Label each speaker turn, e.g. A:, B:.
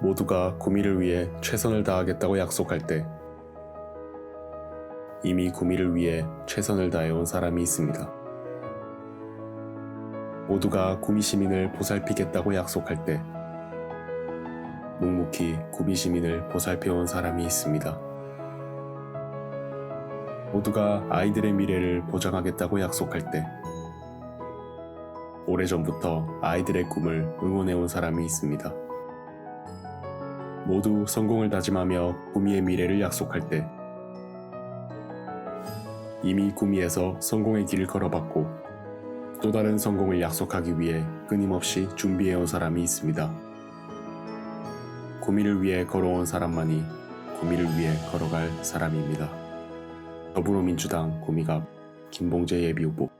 A: 모두가 구미를 위해 최선을 다하겠다고 약속할 때 이미 구미를 위해 최선을 다해온 사람이 있습니다. 모두가 구미 시민을 보살피겠다고 약속할 때 묵묵히 구미 시민을 보살펴온 사람이 있습니다. 모두가 아이들의 미래를 보장하겠다고 약속할 때 오래전부터 아이들의 꿈을 응원해온 사람이 있습니다. 모두 성공을 다짐하며 구미의 미래를 약속할 때 이미 구미에서 성공의 길을 걸어봤고 또 다른 성공을 약속하기 위해 끊임없이 준비해온 사람이 있습니다. 구미를 위해 걸어온 사람만이 구미를 위해 걸어갈 사람입니다. 더불어민주당 구미갑 김봉재 예비후보